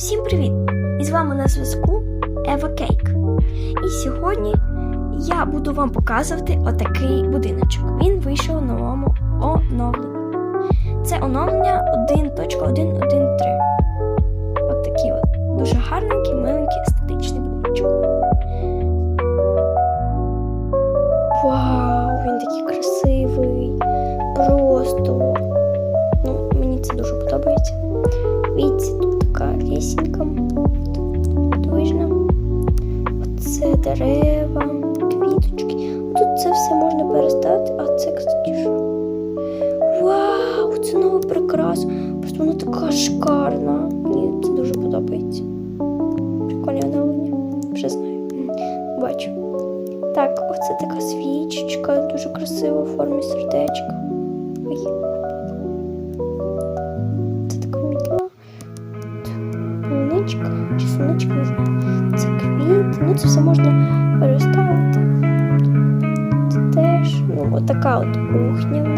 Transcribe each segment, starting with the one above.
Всім привіт! І з вами на зв'язку Ева Кейк. І сьогодні я буду вам показувати отакий будиночок. Він вийшов у новому оновленні. Це оновлення 1.1.1.3. От от дуже гарненький, миленький, Бачу. Так, оце така свічечка, дуже красива в формі сердечка. Ой. Це така мітла. Полуничка чи сонечка, не знаю. Це квіт. Ну, це все можна переставити. Це теж. Ну, отака от кухня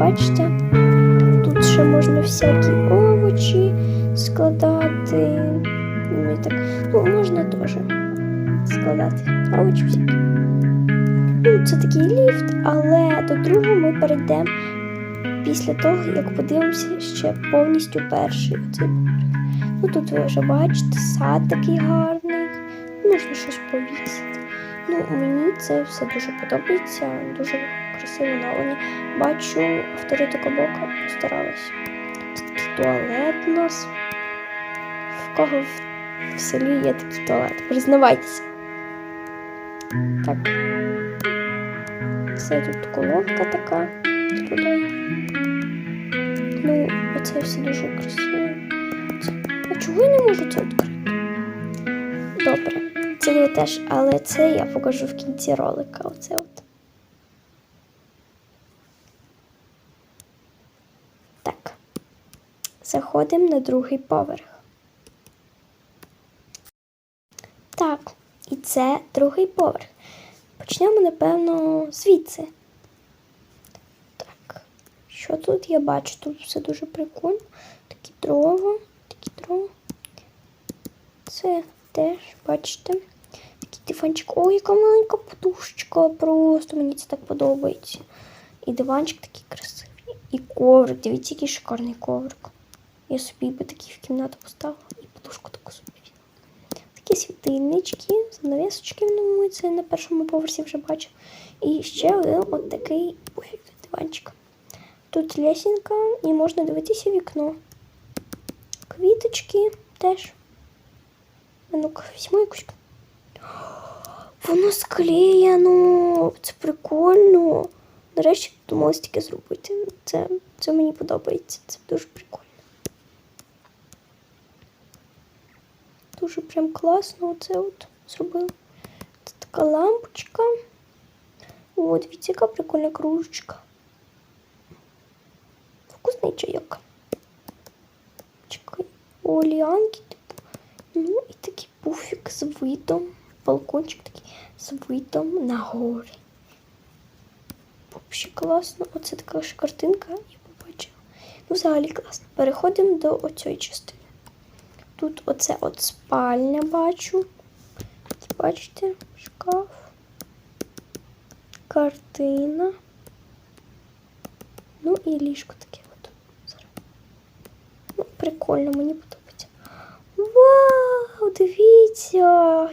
бачите? Тут ще можна всякі овочі складати. Ну, і так, ну, можна теж складати овочі всякі. Ну, це такий ліфт, але до другого ми перейдемо після того, як подивимося ще повністю перший поверх. Ну тут ви вже бачите, сад такий гарний, можна щось повісити. Ну, мені це все дуже подобається, дуже красиво оновлення. Бачу, автори бока постаралися. Це такий туалет у нас. В кого в, селі є такий туалет? Признавайтеся. Так. Це тут колонка така водою. Ну, оце все дуже красиво. А чого я не можу це відкрити? Добре, це я теж, але це я покажу в кінці ролика. Оце от. Так. Заходимо на другий поверх. Так, і це другий поверх. Почнемо, напевно, звідси. Так, що тут я бачу? Тут все дуже прикольно. Такі дрова, такі дрова. Це теж, бачите, такий диванчик. Ой, яка маленька подушечка. Просто мені це так подобається. І диванчик такий красивий. І коврик. Дивіться, який шикарний коврик. Я собі би такий в кімнату поставила і подушку таку собі. Такі світильнички, занавісочки, ну це на першому поверсі вже бачив. І ще один от такий пуфік диванчик. Тут лесінка і можна дивитися вікно. Квіточки теж. А ну-ка, візьму якусь. Воно склеєно. Це прикольно. Нарешті думала стільки зробити. Це, це мені подобається. Це дуже прикольно. Дуже прям класно оце от зробила. Це така лампочка. О, дивіться, яка прикольна кружечка. Вкусний чайок. Чекай. О, типу. Ну і такий пуфік з видом. Балкончик такий з видом на гори. Взагалі класно. Оце така ж картинка, я побачила. Ну, взагалі класно. Переходимо до оцієї частини. Тут оце от спальня бачу. Бачите, шкаф, картина. Ну і ліжко таке от. Ну, прикольно, мені подобається. Вау, дивіться,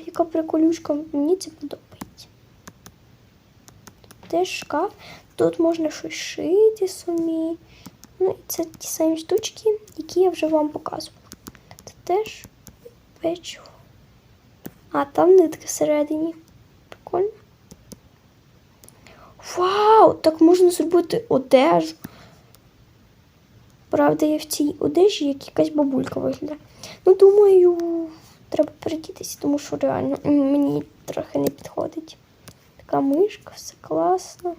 яка приколюшка. Мені це подобається. Теж шкаф. Тут можна щось шити самі. Ну, і це ті самі штучки, які я вже вам показувала. Теж печиво. А, там нитки всередині. Прикольно. Вау! Так можна зробити одежу. Правда, я в цій одежі як якась бабулька виглядає. Ну, думаю, треба передітися, тому що реально мені трохи не підходить. Така мишка, все класно.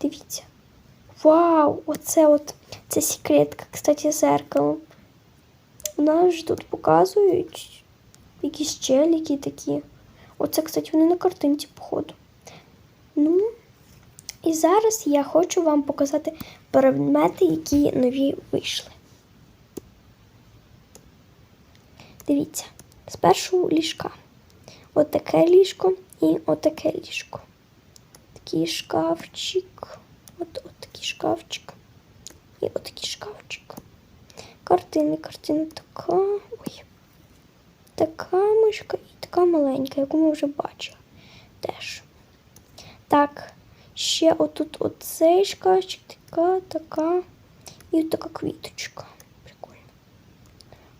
Дивіться. Вау! Оце от це секретка, кстати, зеркало. Нас ж тут показують якісь челіки такі. Оце, кстати, вони на картинці, походу. Ну, і зараз я хочу вам показати предмети, які нові вийшли. Дивіться, спершу ліжка. Отаке ліжко і отаке ліжко. Такий шкафчик. От, от такий шкафчик. І отакий шкафчик. Картини, картина така. Ой. Така мишка і така маленька, яку ми вже бачили. Теж. Так, ще отут оцей шкафчик, така, така. І така квіточка. Прикольно.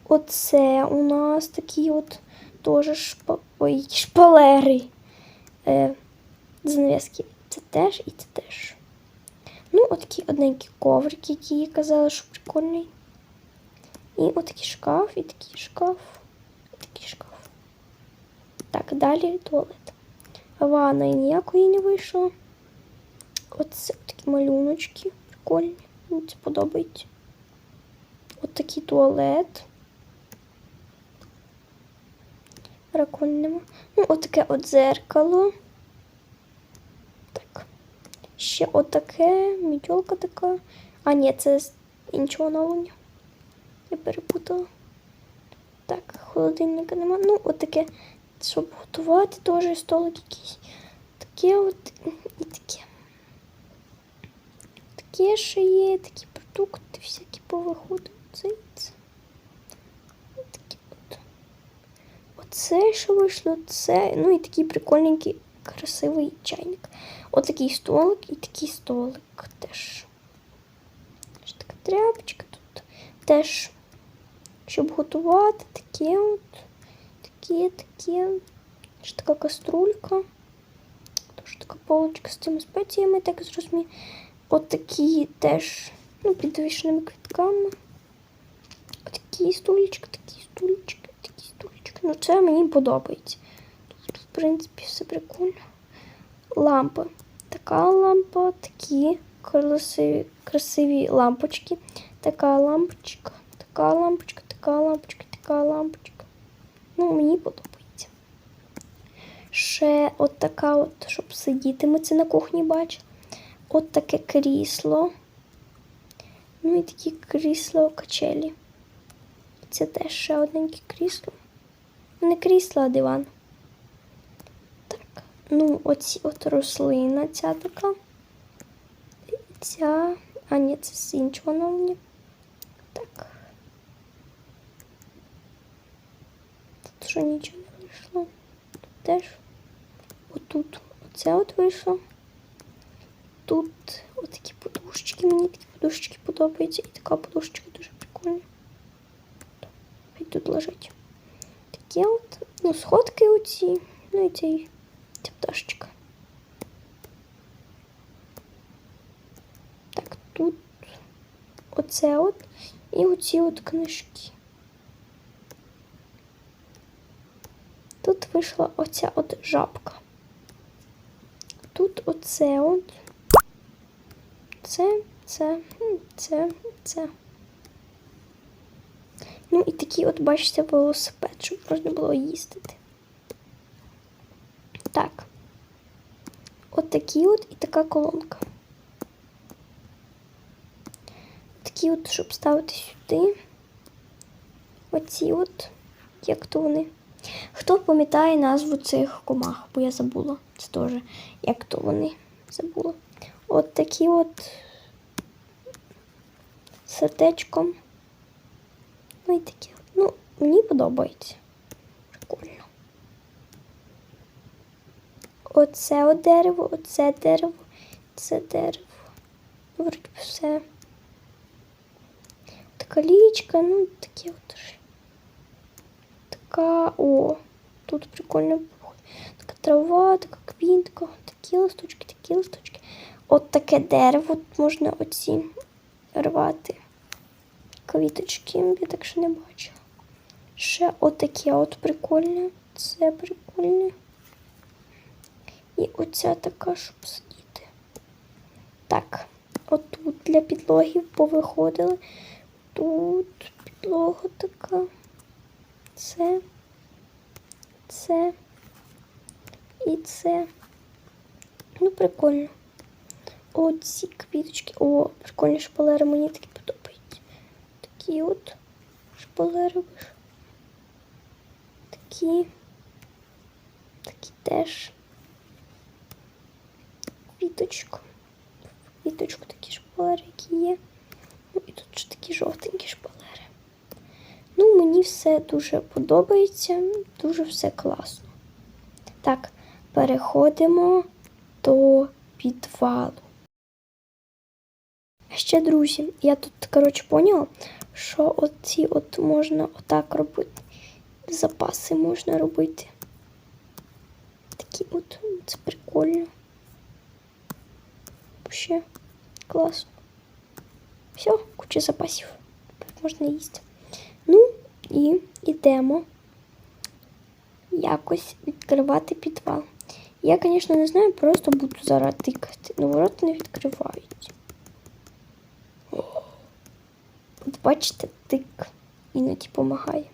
Оце у нас такі от теж шпа... Ой, шпалери. Е, занавески. Це теж і це теж. Ну, отакий одненький коврик, який я казала, що прикольний. І отакий шкаф, і такий шкаф, і такий шкаф. Так, далі туалет. Ванна ніякої не вийшло. Оце такі малюночки. Прикольні. Мені це подобається. От такий туалет. Прикольнемо. Ну, отаке от зеркало. Так. Ще отаке, мідьолка така. А, ні, це іншого оновлення. Я перепутала. Так, холодильника нема. Ну, отаке, щоб готувати, теж столик якийсь. Таке от і таке. Таке ще є, такі продукти, всякі повиходи. Це і це. Такі от. Оце що вийшло, це. Ну і такий прикольненький, красивий чайник. Отакий столик і такий столик теж. Ще така тряпочка тут теж. Щоб готувати таке от, таке, таке. Ще така каструлька. Тож така полочка з цими спеціями, так зрозумію. От такі теж, ну, під вишними квітками. Отакі стульчики, такі стульчики, такі стульчики. Ну, це мені подобається. Тут, в принципі, все прикольно. Лампи. Така лампа, такі красиві, красиві лампочки. Така лампочка, така лампочка, така лампочка, така лампочка. Ну, мені подобається. Ще от така, от, щоб сидіти, ми це на кухні бачили. От таке крісло. Ну і такі крісло качелі. Це теж ще одненьке крісло. Не крісло, а диван. Так. Ну, оці от рослина ця така. Ця. А, ні, це з іншого оновлення. Так. Тут що нічого не вийшло. Тут теж. Отут. Оце от вийшло. Тут отакі подушечки. Мені такі подушечки подобаються. І така подушечка дуже прикольна. Хай тут лежить. Такі от. Ну, сходки оці. Ну і цей, ця пташечка. Так, тут оце от. І оці от книжки. Тут вийшла оця от жабка. Тут оце от. Це, це, це, це. Ну і такий от, бачите, велосипед, щоб можна було їздити. Так. От такі от і така колонка. Такі от, щоб ставити сюди. Оці от, як то вони. Хто пам'ятає назву цих комах, бо я забула. Це теж як то вони забула. От такі от сердечком. Ну і такі. Ну, мені подобається. Прикольно. Оце от дерево, оце дерево, це дерево. Вроді все. Така лічка, ну такі от. Така. О, тут прикольно. Така трава, така квітка, такі листочки, такі листочки. От таке дерево можна оці рвати. Квіточки, я так ще не бачила. Ще отаке от прикольне. Це прикольне. І оця така, щоб сидіти. Так, отут для підлоги повиходили. Тут підлога така. Це, це і це. Ну, прикольно. Оці квіточки. О, прикольні шпалери, мені такі подобаються. Такі от шпалери. Такі. Такі теж. Квіточку. Квіточку такі шпалери, які є. Ну і тут ж такі жовтенькі шпалери. Ну, мені все дуже подобається, дуже все класно. Так, переходимо до підвалу. Ще, друзі, я тут, коротше, поняла, що оці от можна отак робити. Запаси можна робити. Такі от, це прикольно. Ще класно. Все, куча запасів. Можна їсти. І йдемо якось відкривати підвал. Я, звісно, не знаю, просто буду зараз тикати. Ну, ворота не відкривають. От бачите, тик іноді допомагає.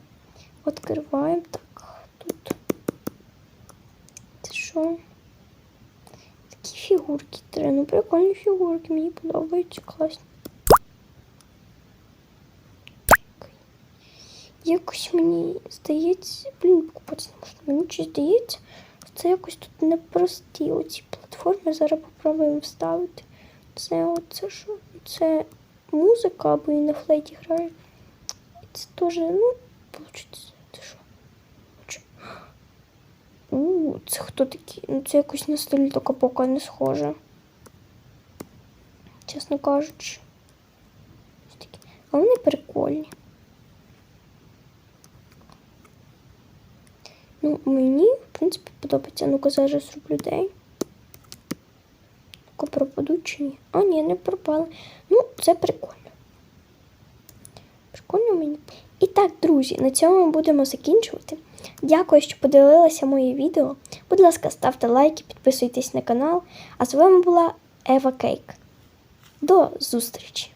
Відкриваємо так. Тут. Це що? Такі фігурки треба. Ну, прикольні фігурки, мені подобаються, класні. Якось мені здається, блін, покупати не можна. Мені чи здається, що це якось тут непрості оці платформи. Зараз попробуємо вставити. Це оце що? Це музика або і на флейті грає. Це теж, ну, виходить, це що? У, це хто такі? Ну, це якось на стилі така поки не схоже. Чесно кажучи. А вони прикольні. Ну, мені, в принципі, подобається. Ну-ка, зараз зроблю день. Ну-ка, пропадуть чи ні? А, ні, не пропали. Ну, це прикольно. Прикольно мені. І так, друзі, на цьому ми будемо закінчувати. Дякую, що подивилися моє відео. Будь ласка, ставте лайки, підписуйтесь на канал. А з вами була Ева Кейк. До зустрічі!